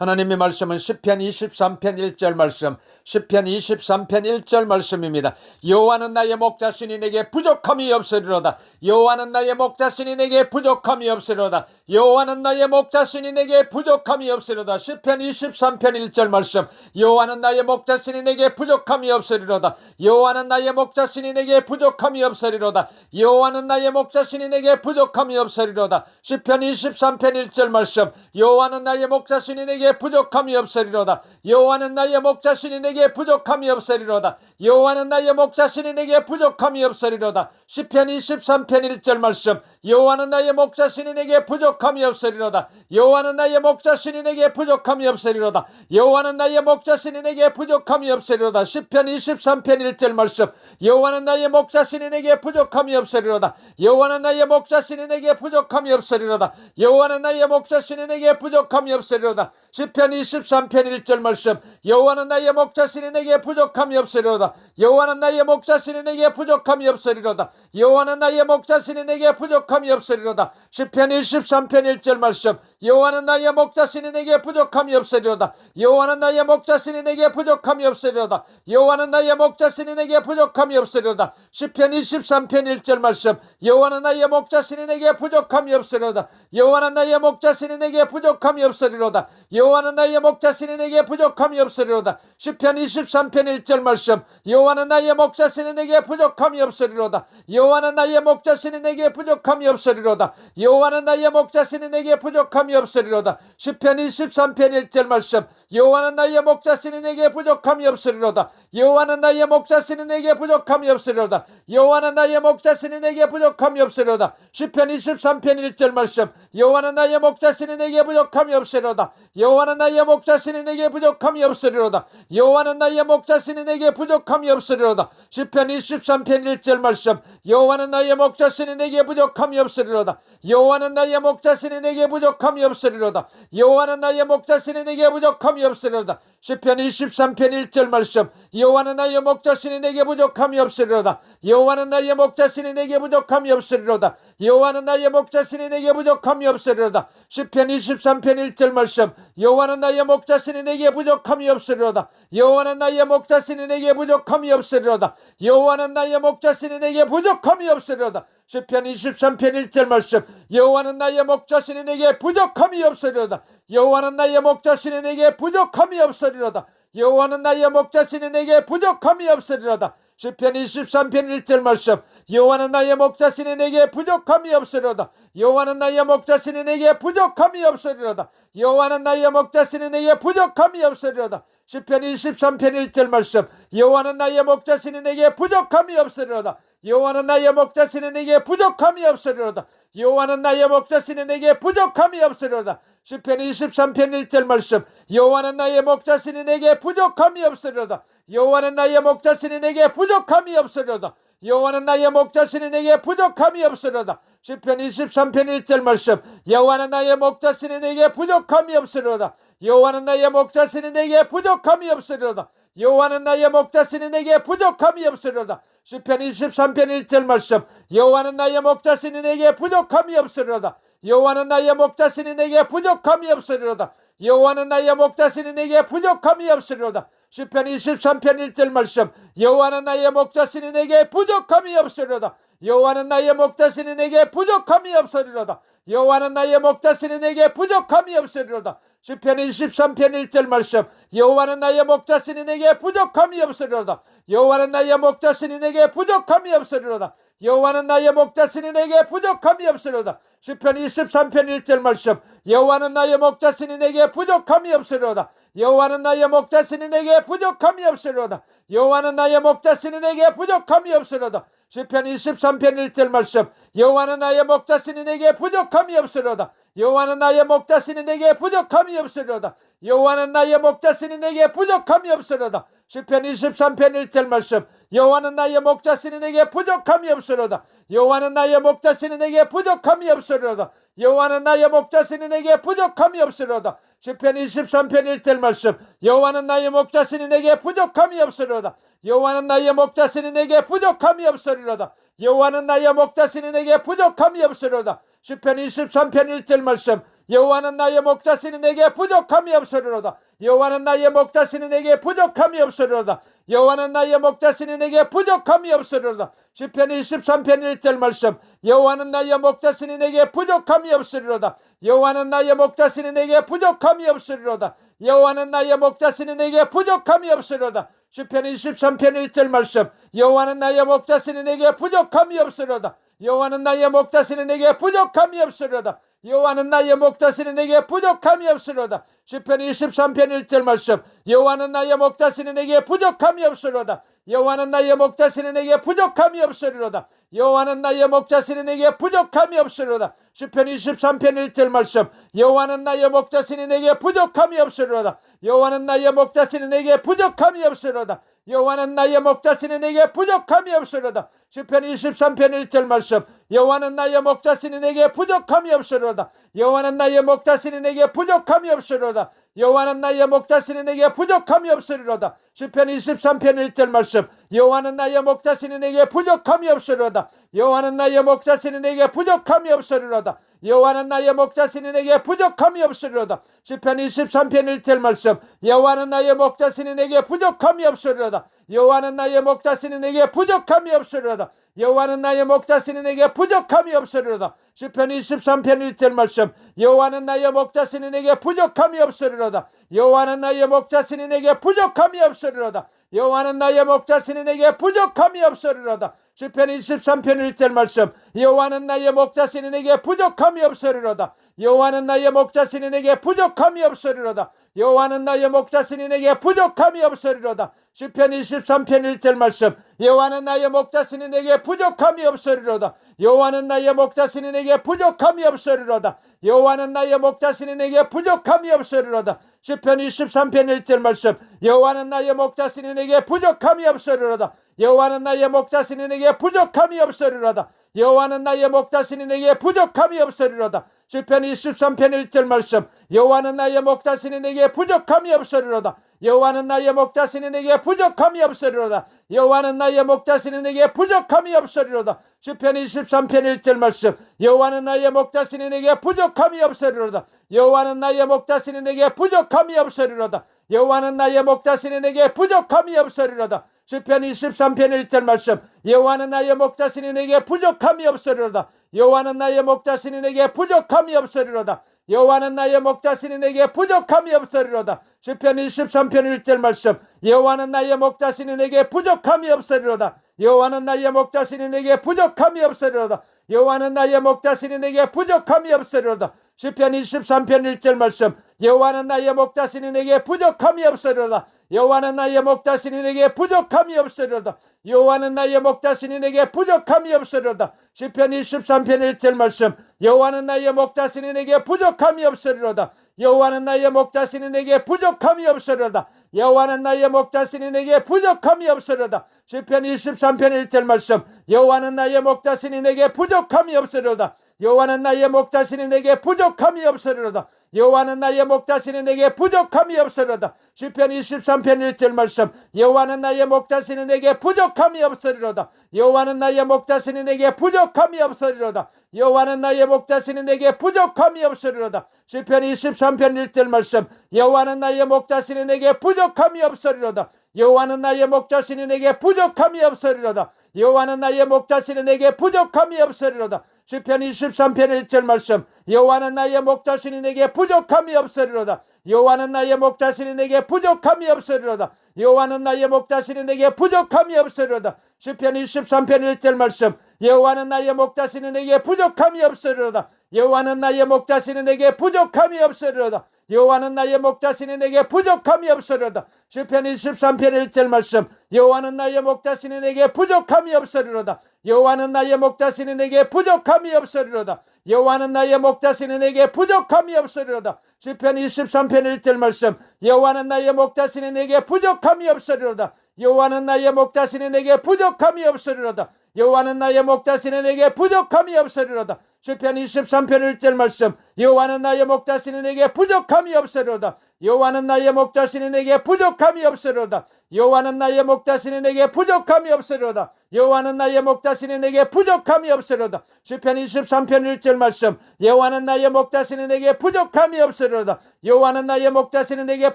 하나님의 말씀은 시편 23편 1절 말씀, 시편 23편 1절 말씀입니다. 여호와는 나의 목자신이 내게 부족함이 없으리로다. 여호와는 나의 목자신이 내게 부족함이 없으리로다. 여호와는 나의 목자신이 내게 부족함이 없으리로다. 시편 23편 1절 말씀. 여호와는 나의 목자신이 내게 부족함이 없으리로다. 여호와는 나의 목자신이 내게 부족함이 없으리로다. 여호와는 나의 목자신이 내게 부족함이 없으리로다. 시편 23편 1절 말씀. 여호와는 나의 목자신이 내게 부족함이 없으리로다. 여호와는 나의 목자신이 내게 부족함이 없으리로다. 여호와는 나의 목자신이 내게 부족함이 없으리로다. 시편 23편 1절 말씀. 여호와는 나의 목자신이 내게 부족함이 없으리로다. 여호와는 나의 목자신이 내게 부족함이 없으리로다. 여호와는 나의 목자신이 내게 부족함이 없으리로다. 시편 23편 1절 말씀. 여호와는 나의 목자신이 내게 부족함이 없으리로다. 여호와는 나의 목자신이 내게 부족함이 없으리로다. 여호와는 나의 목자신이 내게 부족함이 없으리로다. 시편 23편 1절 말씀. 여호와는 나의 목자신이 내게 부족함이 없으리로다. 여호와는 나의 목자신이 내게 부족함이 없으리로다. 여호와는 나의 목자신이 내게 부족 함이 없으리로다. 시편 23편 1절 말씀. 여호와는 나의 목자신이 내게 부족함이 없으리로다. 여호와는 나의 목자신이 내게 부족함이 없으리로다. 여호와는 나의 목자신이 내게 부족함이 없으리로다. 시편 23편 1절 말씀. 여호와는 나의 목자신이 내게 부족함이 없으리로다. 여호와는 나의 목자신이 내게 부족함이 없으리로다. 여호와는 나의 목자신이 내게 부족함이 없으리로다. 시편 23편 1절 말씀. 여호와는 나의 목자신이 내게 부족함이 없으리로다. 여호와는 나의 목자신이 내게 부족함이 없으리로다. 여호와는 나의 목자신이 내게 부족함이 없으리로다. 시편 23편 1절 말씀. 여호와는 나의 목자신이 내게 부족함이 없으리로다. 여호와는 나의 목자신이 내게 부족함이 없으리로다. 여호와는 나의 목자신이 내게 부족함이 없으리로다. 시편 23편 1절 말씀. 여호와는 나의 목자신이 내게 부족함이 없으리로다. 여호와는 나의 목자신이 내게 부족함이 없으리로다. 여호와는 나의 목자신이 내게 부족함이 없으리로다. 시편 23편 1절 말씀. 여호와는 나의 목자신이 내게 부족함이 없으리로다. 여호와는 나의 목자신이 내게 부족함이 없으리로다. 여호와는 나의 목자신이 내게 부족함이 없으리로다. 시편 23편 1절 말씀. 여호와는 나의 목자신이 내게 부족함이 없으리로다. 여호와는 나의 목자신이 내게 부족함이 없으리로다. 여호와는 나의 목자신이 내게 부족함이 없으리로다. 시편 23편 1절 말씀. 여호와는 나의 목자신이 내게 부족함이 없으리로다. 여호와는 나의 목자신이 내게 부족함이 없으리로다. 여호와는 나의 목자신이 내게 부족함이 없으리로다. 시편 23편 1절 말씀. 여호와는 나의 목자신이 내게 부족함이 없으리로다. 여호와는 나의 목자신이 내게 부족함이 없으리로다. 여호와는 나의 목자신이 내게 부족함이 없으리로다. 시편 23편 1절 말씀. 여호와는 나의 목자신이 내게 부족함이 없으리로다. 여호와는 나의 목자신이 내게 부족함이 없으리로다. 여호와는 나의 목자신이 내게 부족함이 없으리로다. 시편 23편 1절 말씀. 여호와는 나의 목자신이 내게 부족함이 없으리로다. 여호와는 나의 목자신이 내게 부족함이 없으리로다. 여호와는 나의 목자신이 내게 부족함이 없으리로다. 시편 23편 1절 말씀. 여호와는 나의 목자신이 내게 부족함이 없으리로다. 여호와는 나의 목자신이 내게 부족함이 없으리로다. 여호와는 나의 목자신이 내게 부족함이 없으리로다. 시편 23편 1절 말씀. 여호와는 나의 목자신이 내게 부족함이 없으리로다. 여호와는 나의 목자신이 내게 부족함이 없으리로다. 여호와는 나의 목자신이 내게 부족함이 없으리로다. 시편 23편 1절 말씀. 여호와는 나의 목자신이 내게 부족함이 없으리로다. 여호와는 나의 목자신이 내게 부족함이 없으리로다. 여호와는 나의 목자신이 내게 부족함이 없으리로다. 시편 23편 1절 말씀. 여호와는 나의 목자신이 내게 부족함이 없으리로다. 여호와는 나의 목자신이 내게 부족함이 없으리로다. 여호와는 나의 목자신이 내게 부족함이 없으리로다. 시편 23편 1절 말씀. 여호와는 나의 목자신이 내게 부족함이 없으리로다. 여호와는 나의 목자신이 내게 부족함이 없으리로다. 여호와는 나의 목자신이 내게 부족함이 없으리로다. 시편 23편 1절 말씀. 여호와는 나의 목자신이 내게 부족함이 없으리로다. 여호와는 나의 목자신이 내게 부족함이 없으리로다. 여호와는 나의 목자신이 내게 부족함이 없으리로다. 시편 23편 1절 말씀. 여호와는 나의 목자신이 내게 부족함이 없으리로다. 여호와는 나의 목자신이 내게 부족함이 없으리로다. 여호와는 나의 목자신이 내게 부족함이 없으리로다. 시편 23편 1절 말씀. 여호와는 나의 목자신이 내게 부족함이 없으리로다. 여호와는 나의 목자신이 내게 부족함이 없으리로다. 여호와는 나의 목자신이 내게 부족함이 없으리로다. 시편 23편 1절 말씀. 여호와는 나의 목자신이 내게 부족함이 없으리로다. 여호와는 나의 목자신이 내게 부족함이 없으리로다. 여호와는 나의 목자신이 내게 부족함이 없으리로다. 시편 23편 1절 말씀. 여호와는 나의 목자시니 내게 부족함이 없으리로다 여호와는 나의 목자시니 내게 부족함이 없으리로다 여호와는 나의 목자시니 내게 부족함이 없으리로다 시편 23편 1절 말씀 여호와는 나의 목자시니 내게 부족함이 없으리로다. 여호와는 나의 목자시니 내게 부족함이 없으리로다. 여호와는 나의 목자시니 내게 부족함이 없으리로다. 시편 23편 1절 말씀. 여호와는 나의 목자시니 내게 부족함이 없으리로다. 여호와는 나의 목자시니 내게 부족함이 없으리로다 여호와는 나의 목자시니 내게 부족함이 없으리로다. 시편 23편 1절 말씀. 여호와는 나의 목자시니 내게 부족함이 없으리로다. 여호와는 나의 목자시니 내게 부족함이 없으리로다. 여호와는 나의 목자시니 내게 부족함이 없으리로다. 시편 23편 1절 말씀. 여호와는 나의 목자시니 내게 부족함이 없으리로다. 여호와는 나의 목자시니 내게 부족함이 없으리로다 여호와는 나의 목자시니 내게 부족함이 없으리로다. 시편 23편 1절 말씀. 여호와는 나의 목자시니 내게 부족함이 없으리로다 여호와는 나의 목자시니 내게 부족함이 없으리로다. 여호와는 나의 목자시니 내게 부족함이 없으리로다. 시편 23편 1절 말씀. 여호와는 나의 목자시니 내게 부족함이 없으리로다. 여호와는 나의 목자시니 내게 부족함이 없으리로다. 여호와는 나의 목자시니 내게 부족함이 없으리로다. 시편 23편 1절 말씀. 여호와는 나의 목자시니 내게 부족함이 없으리로다 여호와는 나의 목자시니 내게 부족함이 없으리로다. 여호와는 나의 목자시니 내게 부족함이 없으리로다. 시편 23편 1절 말씀. 여호와는 나의 목자시니 내게 부족함이 없으리로다. 여호와는 나의 목자시니 내게 부족함이 없으리로다. 여호와는 나의 목자시니 내게 부족함이 없으리로다. 시편 23편 1절 말씀. 여호와는 나의 목자시니 내게 부족함이 없으리로다. 여호와는 나의 목자시니 내게 부족함이 없으리로다. 여호와는 나의 목자시니 내게 부족함이 없으리로다 시편 23편 1절 말씀 여호와는 나의 목자시니 내게 부족함이 없으리로다. 여호와는 나의 목자시니 내게 부족함이 없으리로다. 여호와는 나의 목자시니 내게 부족함이 없으리로다. 시편 23편 1절 말씀 여호와는 나의 목자시니 내게 부족함이 없으리로다. 여호와는 나의 목자시니 내게 부족함이 없으리로다. 여호와는 나의 목자시니 내게 부족함이 없으리로다. 시편 23편 1절 말씀 여호와는 나의 목자시니 내게 부족함이 없으리로다 여호와는 나의 목자시니 내게 부족함이 없으리로다. 여호와는 나의 목자시니 내게 부족함이 없으리로다. 시편 23편 1절 말씀. 여호와는 나의 목자시니 내게 부족함이 없으리로다. 여호와는 나의 목자시니 내게 부족함이 없으리로다. 여호와는 나의 목자시니 내게 부족함이 없으리로다. 시편 23편 1절 말씀. 여호와는 나의 목자시니 내게 부족함이 없으리로다. 여호와는 나의 목자시니 내게 부족함이 없으리로다 여호와는 나의 목자시니 내게 부족함이 없으리로다. 시편 23편 1절 말씀. 여호와는 나의 목자시니 내게 부족함이 없으리로다. 여호와는 나의 목자시니 내게 부족함이 없으리로다. 여호와는 나의 목자시니 내게 부족함이 없으리로다. 시편 23편 1절 말씀. 여호와는 나의 목자시니 내게 부족함이 없으리로다 여호와는 나의 목자시니 내게 부족함이 없으리로다. 여호와는 나의 목자시니 내게 부족함이 없으리로다. 시편 23편 1절 말씀. 여호와는 나의 목자시니 내게 부족함이 없으리로다. 여호와는 나의 목자시니 내게 부족함이 없으리로다. 여호와는 나의 목자시니 내게 부족함이 없으리로다. 시편 23편 1절 말씀. 여호와는 나의 목자시니 내게 부족함이 없으리로다 여호와는 나의 목자시니 내게 부족함이 없으리로다. 여호와는 나의 목자시니 내게 부족함이 없으리로다. 시편 23편 1절 말씀. 여호와는 나의 목자시니 내게 부족함이 없으리로다. 여호와는 나의 목자시니 내게 부족함이 없으리로다. 여호와는 나의 목자시니 내게 부족함이 없으리로다. 시편 23편 1절 말씀. 여호와는 나의 목자시니 내게 부족함이 없으리로다. 여호와는 나의 목자시니 내게 부족함이 없으리로다. 여호와는 나의 목자시니 내게 부족함이 없으리로다 시편 23편 1절 말씀 여호와는 나의 목자시니 내게 부족함이 없으리로다. 여호와는 나의 목자시니 내게 부족함이 없으리로다. 여호와는 나의 목자시니 내게 부족함이 없으리로다. 시편 23편 1절 말씀 여호와는 나의 목자시니 내게 부족함이 없으리로다. 여호와는 나의 목자시니 내게 부족함이 없으리로다. 여호와는 나의 목자시니 내게 부족함이 없으리로다. 시편 23편 1절 말씀 여호와는 나의 목자시니 내게 부족함이 없으리로다. 여호와는 나의 목자시니 내게 부족함이 없으리로다. 여호와는 나의 목자시니 내게 부족함이 없으리로다. 시편 23편 1절 말씀. 여호와는 나의 목자시니 내게 부족함이 없으리로다. 여호와는 나의 목자시니 내게 부족함이 없으리로다. 여호와는 나의 목자시니 내게 부족함이 없으리로다. 시편 23편 1절 말씀. 여호와는 나의 목자시니 내게 부족함이 없으리로다. 여호와는 나의 목자시니 내게 부족함이 없으리로다 여호와는 나의 목자시니 내게 부족함이 없으리로다. 여호와는 나의 목자시니 내게 부족함이 없으리로다. 시편 23편 1절 말씀. 여호와는 나의 목자시니 내게 부족함이 없으리로다. 여호와는 나의 목자시니 내게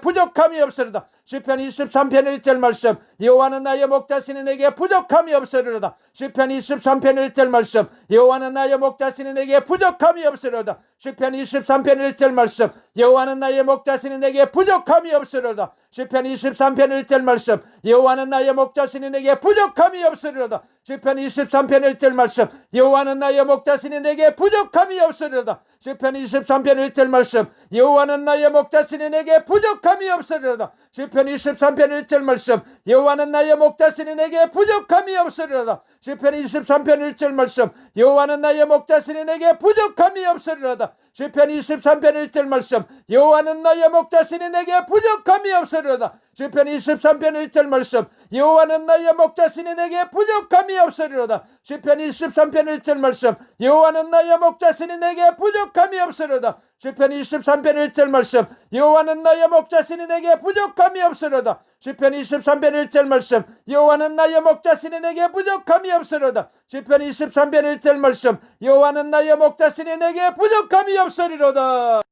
부족함이 없으리로다. 시편 23편 1절 말씀. 여호와는 나의 목자시니 내게 부족함이 없으리로다. 시편 23편 1절 말씀. 여호와는 나의 목자시니 내게 부족함이 없으리로다. 시편 23편 1절 말씀. 여호와는 나의 목자시니 내게 부족함이 없으리로다 시편 23편 1절 말씀 여호와는 나의 목자시니 내게 부족함이 없으리로다 시편 23편 1절 말씀 여호와는 나의 목자시니 내게 부족함이 없으리로다. 시편 23편 1절 말씀 여호와는 나의 목자시니 내게 부족함이 없으리로다. 시편 23편 1절 말씀 여호와는 나의 목자시니 내게 부족함이 없으리로다. 시편 23편 1절 말씀 여호와는 나의 목자시니 내게 부족함이 없으리로다. 시편 23편 1절 말씀 여호와는 나의 목자시니 내게 부족함이 없으리로다 시편 23편 1절 말씀 여호와는 나의 목자시니 내게 부족함이 없으리로다. 시편 23편 1절 말씀 여호와는 나의 목자시니 내게 부족함이 없으리로다. 시편 23편 1절 말씀 여호와는 나의 목자시니 내게 부족함이 없으리로다. 시편 23편 1절 말씀 여호와는 나의 목자시니 내게 부족함이 없으리로다. 시편 23편 1절 말씀 여호와는 나의 목자시니 내게 부족함이 없으리로다